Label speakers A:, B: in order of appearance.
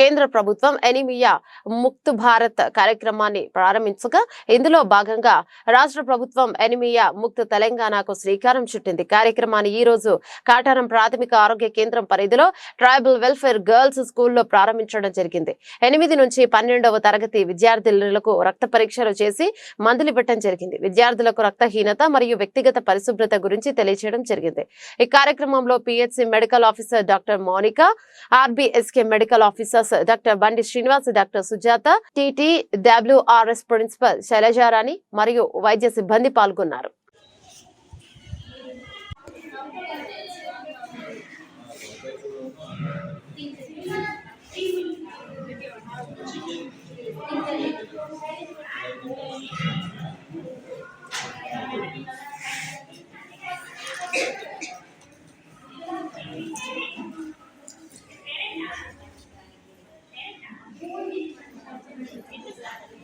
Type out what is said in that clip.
A: కేంద్ర ప్రభుత్వం ఎనిమియా ముక్త్ భారత్ కార్యక్రమాన్ని ప్రారంభించగా ఇందులో భాగంగా రాష్ట్ర ప్రభుత్వం ఎనిమియా ముక్త్ తెలంగాణకు శ్రీకారం చుట్టింది. కార్యక్రమాన్ని ఈ రోజు కాటారం ప్రాథమిక ఆరోగ్య కేంద్రం పరిధిలో ట్రైబల్ వెల్ఫేర్ గర్ల్స్ స్కూల్లో ప్రారంభించడం జరిగింది. ఎనిమిది నుంచి పన్నెండవ తరగతి విద్యార్థులకు రక్త పరీక్షలు చేసి మందులు ఇవ్వటం జరిగింది. విద్యార్థులకు రక్తహీనత మరియు వ్యక్తిగత పరిశుభ్రత గురించి తెలియజేయడం జరిగింది. ఈ కార్యక్రమంలో PHC medical officer doctor Monika RBSK medical officer members doctor Bandi Srinivas doctor Sujatha TT WRS principal Shailajarani మరియు వైద్య సిబ్బంది పాల్గొన్నారు Thank you. Thank you.